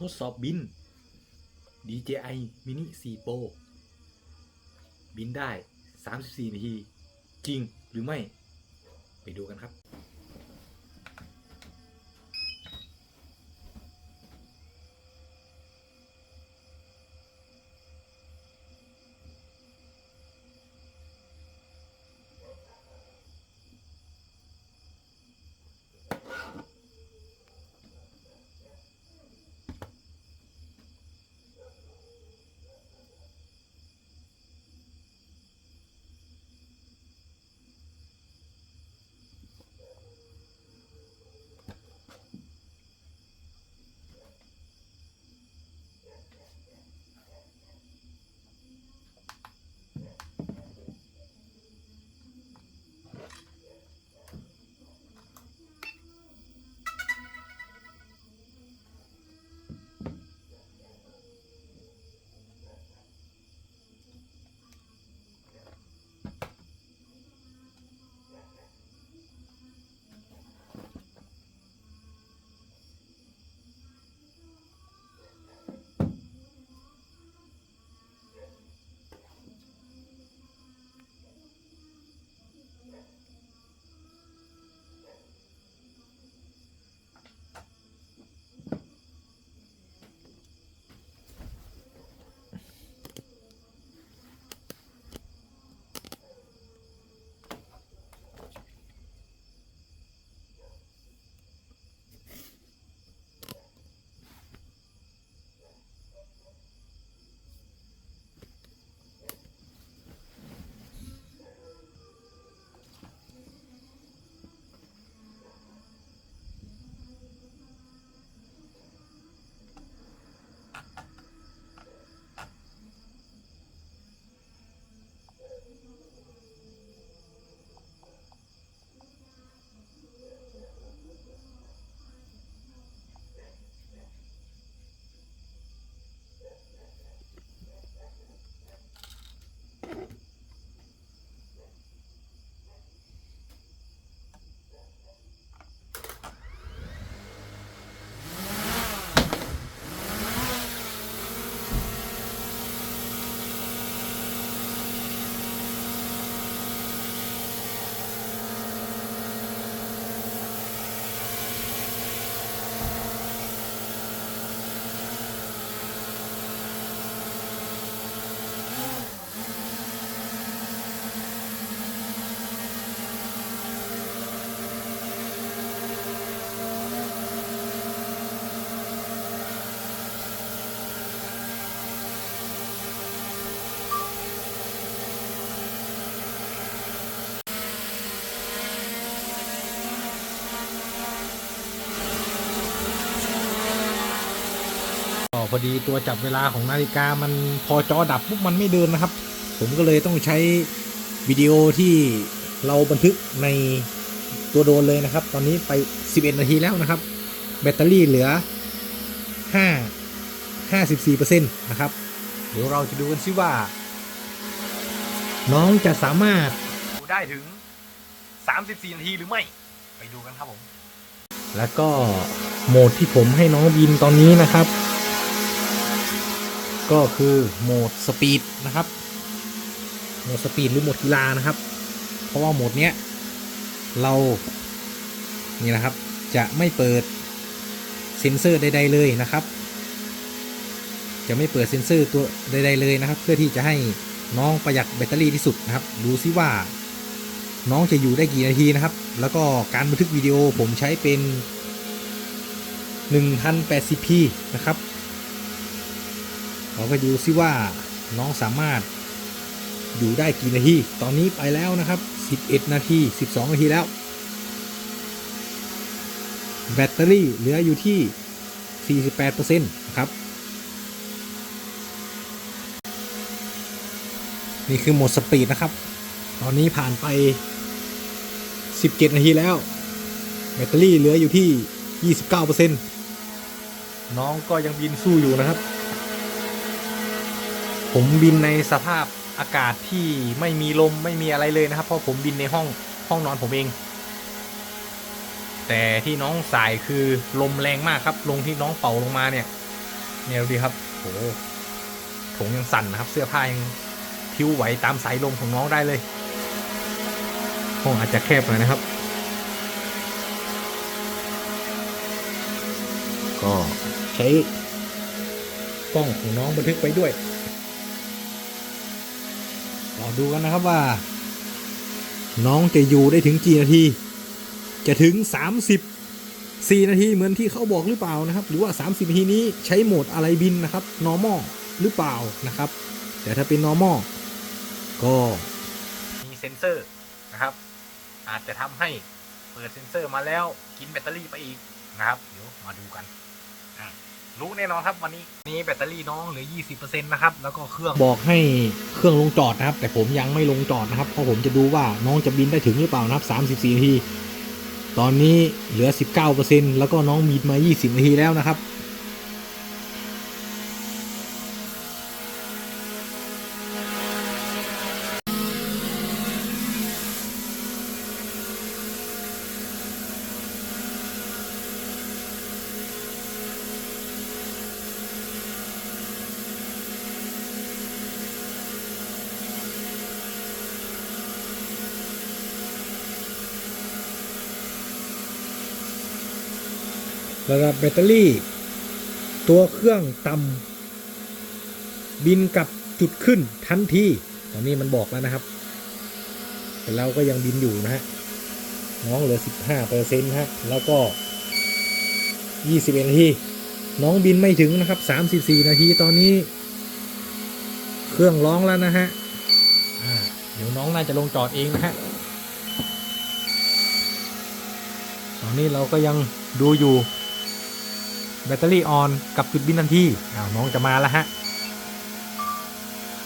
ทดสอบบิน DJI Mini 4 Pro บินได้ 34 นาที จริงหรือไม่ ไปดูกันครับ พอดีตัวจับเวลาของนาฬิกามันพอจอดับปุ๊บมันไม่เดินนะครับ ผมก็เลยต้องใช้วิดีโอที่เราบันทึกในตัวโดรนเลยนะครับ ตอนนี้ไป 11 นาทีแล้วนะครับ แบตเตอรี่เหลือ 5 54%นะครับ เดี๋ยวเราจะดูกันซิว่า น้องจะสามารถอยู่ได้ถึง 34 นาทีหรือไม่ ไปดูกันครับผม แล้วก็โหมดที่ผมให้น้องบินตอนนี้นะครับ ก็คือโหมดสปีดนะครับ โหมดสปีดหรือโหมดกีฬานะครับ เพราะว่าโหมดเนี้ยเรานี่นะครับจะไม่เปิดเซ็นเซอร์ใดๆเลยนะครับ จะไม่เปิดเซ็นเซอร์ตัวใดๆเลยนะครับ เพื่อที่จะให้น้องประหยัดแบตเตอรี่ที่สุดนะครับ ดูซิว่า น้องจะอยู่ได้กี่นาทีนะครับ แล้วก็การบันทึกวิดีโอผมใช้เป็น 1080p นะครับ เราก็ดูซิว่าน้องสามารถอยู่ได้กี่นาที ตอนนี้ไปแล้วนะครับ 11 นาที 12 นาทีแล้ว แบตเตอรี่เหลืออยู่ที่ 48%นะครับ นี่คือโหมดสปีดนะครับ ตอนนี้ผ่านไป 17 นาทีแล้ว แบตเตอรี่เหลืออยู่ที่ 29%น้องก็ยังบินสู้อยู่นะครับ ผมบินในสภาพอากาศที่ไม่มีลมไม่มีอะไรเลยนะครับ เพราะผมบินในห้องห้องนอนผมเอง แต่ที่น้องสายคือลมแรงมากครับ ลงที่น้องเป่าลงมาเนี่ย เนี่ยดูดิครับโหถุงยังสั่นนะครับ เสื้อผ้ายังพิ้วไหวตามสายลมของน้องได้เลยห้องอาจจะแคบหน่อยนะครับ ก็ใช้กล้องของน้องบันทึกไปด้วย รอดูกันนะครับว่า น้องจะอยู่ได้ถึงกี่นาที จะถึง 30 4 นาทีเหมือนที่เขาบอกหรือเปล่านะครับ หรือว่า 30นาทีนี้ใช้โหมดอะไรบินนะครับ normal หรือเปล่านะครับ แต่ถ้าเป็น normal ก็มีเซ็นเซอร์นะครับ อาจจะทำให้เปิดเซ็นเซอร์มาแล้วกินแบตเตอรี่ไปอีกนะครับ เดี๋ยวมาดูกันอะ รู้แน่นอนครับวันนี้นี้แบตเตอรี่น้องเหลือ 20%นะครับ แล้วก็เครื่องบอกให้เครื่องลงจอดนะครับ แต่ผมยังไม่ลงจอดนะครับ เพราะผมจะดูว่าน้องจะบินได้ถึงหรือเปล่านะครับ 34นาที ตอนนี้เหลือ 19%แล้วก็น้องบินมา 20นาทีแล้วนะครับ ระดับแบตเตอรี่ ตัวเครื่องต่ำบินกับจุดขึ้นทันทีตอนนี้มันบอกแล้วนะครับ แต่เราก็ยังบินอยู่นะฮะน้องเหลือ 15เปอร์เซ็นต์ฮะแล้วก็ 21นาทีน้องบินไม่ถึงนะครับ 34 นาทีตอนนี้ เครื่องร้องแล้วนะฮะเดี๋ยวน้องน่าจะลงจอดเองนะฮะตอนนี้เราก็ยังดูอยู่ แบตเตอรี่ออนกับจุดบินทันทีอ้าวน้องจะมาแล้วฮะ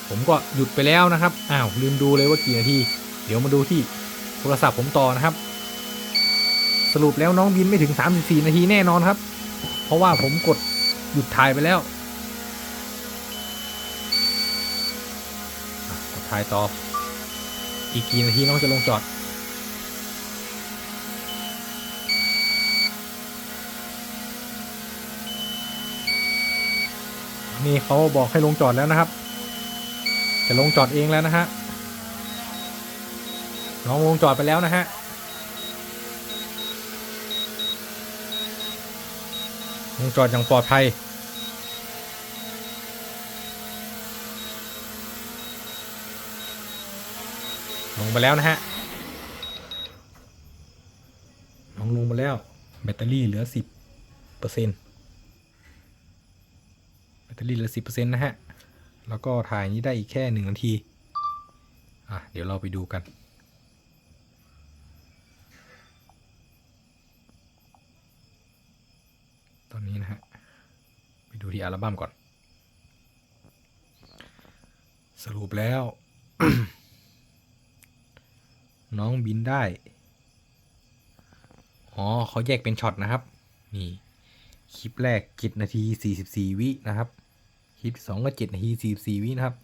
ผมก็หยุดไปแล้วนะครับ อ้าวลืมดูเลยว่ากี่นาที เดี๋ยวมาดูที่โทรศัพท์ผมต่อนะครับ สรุปแล้วน้องบินไม่ถึง 34 นาทีแน่นอนครับ เพราะว่าผมกดหยุดถ่ายไปแล้วกดถ่ายต่อ อีกกี่นาทีน้องจะลงจอด นี่เขาบอกให้ลงจอดแล้วนะครับ จะลงจอดเองแล้วนะฮะน้องลงจอดไปแล้วนะฮะลงจอดอย่างปลอดภัยลงไปแล้วนะฮะน้องลงมาแล้ว แบตเตอรี่เหลือสิบเปอร์เซ็นต์ ตเตอรี่เหลือสิบเปอร์เซ็นต์นะฮะ แล้วก็ถ่ายนี้ได้อีกแค่หนึ่งนาที อะ เดี๋ยวเราไปดูกัน ตอนนี้นะฮะ ไปดูที่อัลบั้มก่อน สรุปแล้ว น้องบินได้ อ๋อเขาแยกเป็นช็อตนะครับ นี่ คลิปแรก 7 นาที 44 วินะครับ ลิปที่สองก็7นาที44วินะครับ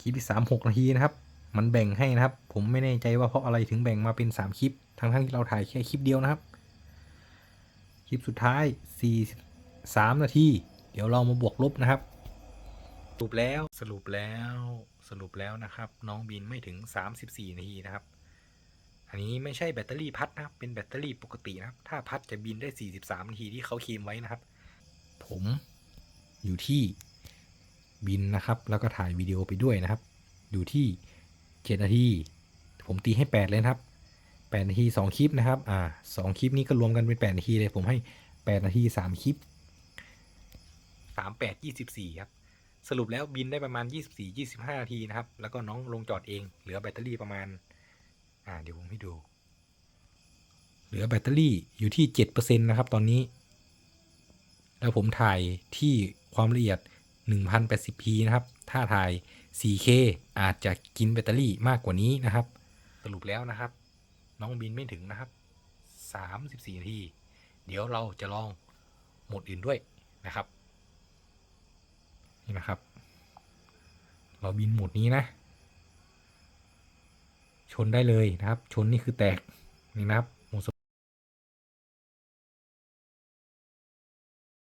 คลิปที่3 6นาทีนะครับ มันแบ่งให้นะครับ ผมไม่แน่ใจว่าเพราะอะไรถึงแบ่งมาเป็น3คลิป ทั้งทั้งๆที่เราถ่ายแค่คลิปเดียวนะครับ คลิปสุดท้าย43นาที เดี๋ยวเรามาบวกลบนะครับ สรุปแล้ว สรุปแล้ว สรุปแล้วนะครับ น้องบินไม่ถึง34นาทีนะครับ อันนี้ไม่ใช่แบตเตอรี่พัดนะครับ เป็นแบตเตอรี่ปกตินะครับ ถ้าพัดจะบินได้ 43 นาทีที่เขาเคลมไว้นะครับ ผมอยู่ที่ บินนะครับ แล้วก็ถ่ายวิดีโอไปด้วยนะครับ อยู่ที่ 7 นาที ผมตีให้ 8 เลยครับ 8 นาที 2 คลิปนะครับ อ่า2คลิปนี้ก็รวมกันเป็น 8 นาทีเลย ผมให้ 8 นาที 3 คลิป 3 8 24 ครับ สรุปแล้วบินได้ประมาณ 24 25 นาทีนะครับ แล้วก็น้องลงจอดเอง เหลือแบตเตอรี่ประมาณ อ่า เดี๋ยวผมให้ดู เหลือแบตเตอรี่อยู่ที่ 7%นะครับ ตอนนี้ แล้วผมถ่ายที่ความละเอียด 1080p นะครับ ถ้าถ่าย 4K อาจจะกินแบตเตอรี่มากกว่านี้นะครับ สรุปแล้วนะครับ น้องบินไม่ถึงนะครับ 34นาที เดี๋ยวเราจะลองโหมดอื่นด้วยนะครับนี่นะครับ เราบินโหมดนี้นะ ชนได้เลยนะครับ ชนนี่คือแตกนี่นะครับ